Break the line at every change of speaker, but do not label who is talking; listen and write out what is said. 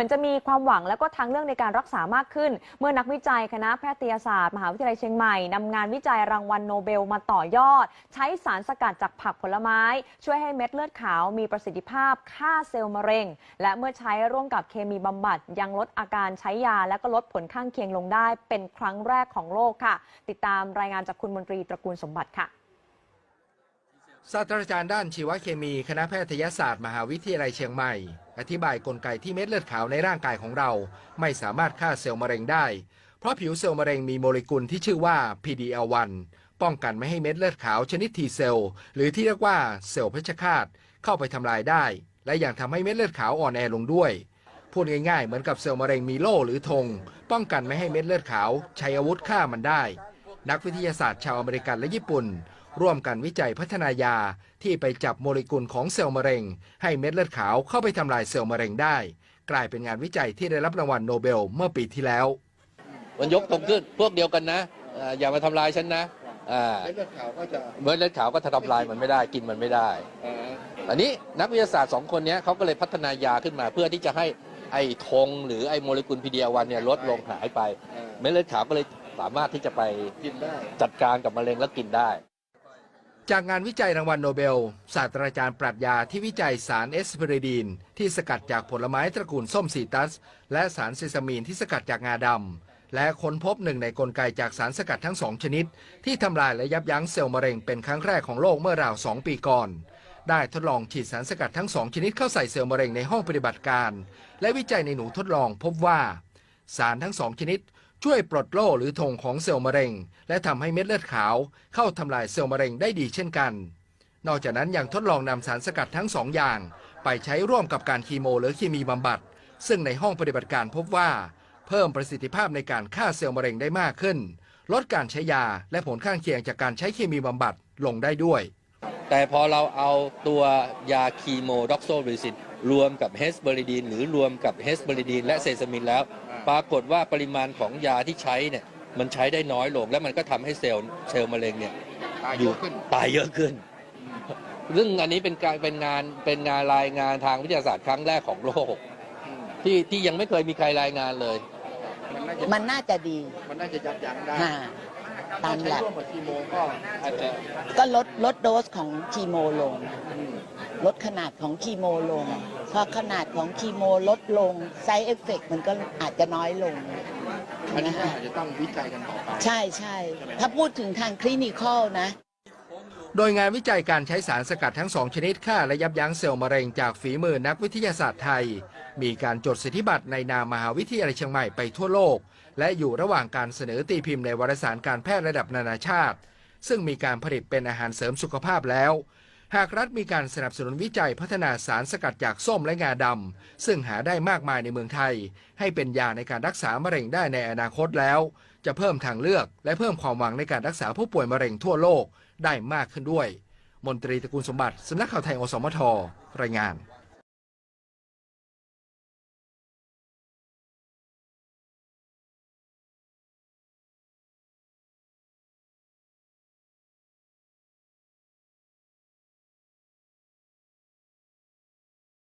มือนจะมีความหวังแล้วก็ทางเลือกในการรักษามากขึ้น เมื่อนักวิจัยคณะแพทยศาสตร์ มหาวิทยาลัยเชียงใหม่นำงานวิจัยรางวัลโนเบลมาต่อยอด ใช้สารสกัดจากผักผลไม้ ช่วยให้เม็ดเลือดขาวมีประสิทธิภาพฆ่าเซลล์มะเร็ง และเมื่อใช้ร่วมกับเคมีบำบัดยังลดอาการใช้ยา และก็ลดผลข้างเคียงลงได้ เป็นครั้งแรกของโลกค่ะ ติดตามรายงานจากคุณมนตรีตระกูลสมบัติค่ะ
ศาสตราจารย์ด้านชีวเคมีคณะแพทยศาสตร์มหาวิทยาลัยเชียงใหม่ อธิบายกลไกที่เม็ดเลือดขาวในร่างกายของเรา ไม่สามารถฆ่าเซลล์มะเร็งได้ เพราะผิวเซลล์มะเร็งมีโมเลกุลที่ชื่อว่า PD-L1 ป้องกันไม่ให้เม็ดเลือดขาวชนิด T เซลล์หรือที่เรียกว่าเซลล์เพชฌฆาตเข้าไปทำลายได้ และยังทำให้เม็ดเลือดขาวอ่อนแอลงด้วยพูดง่ายๆ เหมือนกับเซลล์มะเร็งมีโล่หรือธงป้องกันไม่ให้เม็ดเลือดขาว ใช้อาวุธฆ่ามันได้ นักวิทยาศาสตร์ชาวอเมริกันและญี่ปุ่น ร่วมกันวิจัยพัฒนายาที่ไปจับโมเลกุลของเซลล์มะเร็ง ให้เม็ดเลือดขาวเข้าไปทำลายเซลล์มะเร็งได้ กลายเป็นงานวิจัยที่ได้รับรางวัลโนเบลเมื่อปีที่แล้ว
มันยกตรงขึ้นพวกเดียวกันนะอ่าอย่ามาทำลายฉันนะอ่า
เม็ดเลือดขาวก็จะ
เม็ดเลือดขาวก็ทำลายมันไม่ได้กินมันไม่ได้อันนี้นักวิทยาศาสตร์สองคนเนี้ยเขาก็เลยพัฒนายาขึ้นมาเพื่อที่จะให้ไอ้ธงหรือไอ้โมเลกุลพีเดียวันเนี่ยลดลงหายไปเม็ดเลือดขาวก็เลยสามารถที่จะไป
กินได้
จัดการกับมะเร็งแล้วกินได้
จากงานวิจัยรางวัลโนเบล ศาสตราจารย์ปรัชญาที่วิจัยสารเอสเพรดีน ที่สกัดจากผลไม้ตระกูลส้มซีตัส และสารเซซามีนที่สกัดจากงาดำ และค้นพบหนึ่งในกลไกจากสารสกัดทั้งสองชนิด ที่ทำลายและยับยั้งเซลล์มะเร็งเป็นครั้งแรกของโลกเมื่อราว 2 ปีก่อน ได้ทดลองฉีดสารสกัดทั้งสองชนิดเข้าใส่เซลล์มะเร็งในห้องปฏิบัติการ และวิจัยในหนูทดลองพบว่า สารทั้งสองชนิด ช่วยปลดโล่หรือธงของเซลล์มะเร็ง และทำให้เม็ดเลือดขาว เข้าทำลายเซลล์มะเร็งได้ดีเช่นกัน นอกจากนั้นยังทดลองนำสารสกัดทั้งสองอย่าง ไปใช้ร่วมกับการคีโมหรือเคมีบำบัด ซึ่งในห้องปฏิบัติการพบว่า เพิ่มประสิทธิภาพในการฆ่าเซลล์มะเร็งได้มากขึ้น ลดการใช้ยาและผลข้างเคียงจากการใช้เคมีบำบัดลงได้ด้วย
แต่พอเราเอาตัวยาคีโมด็อกโซริซินรวมกับเฮสเบอริดีน หรือรวมกับเฮสเบอริดีนและเซซามินแล้ว ปรากฏว่าปริมาณของยาที่ใช้เนี่ยมันใช้ได้น้อยลง และมันก็ทำให้เซลล์เซลล์มะเร็งเนี่ย
ตายเยอะขึ้น
ตายเยอะขึ้นซึ่งอันนี้เป็นการเป็นงานเป็นงานรายงานทางวิทยาศาสตร์ครั้งแรกของโลก ที่ที่ยังไม่เคยมีใครรายงานเลย
มันน่าจะดี
มันน่าจะยับยั้งได้
ฮะ ตามหลัก
ร่วมกับคีโมก็อาจจะ
ก็ลดลดโดสของคีโมลง ลดขนาดของคีโมลง พอขนาดของคีโมลดลงไซเอฟเฟกมันก็อาจจะน้อยลง
อันนี้
นะ
ก็
คะ
อาจจะต้องวิจัยกันต่อไป
ใช่ใช่ ถ้าพูดถึงทางคลินิคอลนะ
โดยงานวิจัยการใช้สารสกัดทั้งสองชนิดฆ่าและยับยั้งเซลล์มะเร็งจากฝีมือนักวิทยาศาสตร์ไทย มีการจดสิทธิบัตรในนามมหาวิทยาลัยเชียงใหม่ไปทั่วโลก และอยู่ระหว่างการเสนอตีพิมพ์ในวารสารการแพทย์ระดับนานาชาติ ซึ่งมีการผลิตเป็นอาหารเสริมสุขภาพแล้ว หากรัฐมีการสนับสนุนวิจัยพัฒนาสารสกัดจากส้มและงาดำ ซึ่งหาได้มากมายในเมืองไทย ให้เป็นยาในการรักษามะเร็งได้ในอนาคตแล้ว จะเพิ่มทางเลือก และเพิ่มความหวังในการรักษาผู้ป่วยมะเร็งทั่วโลกได้มากขึ้นด้วย มนตรีตระกูลสมบัติสำนักข่าวไทยอสมทรายงาน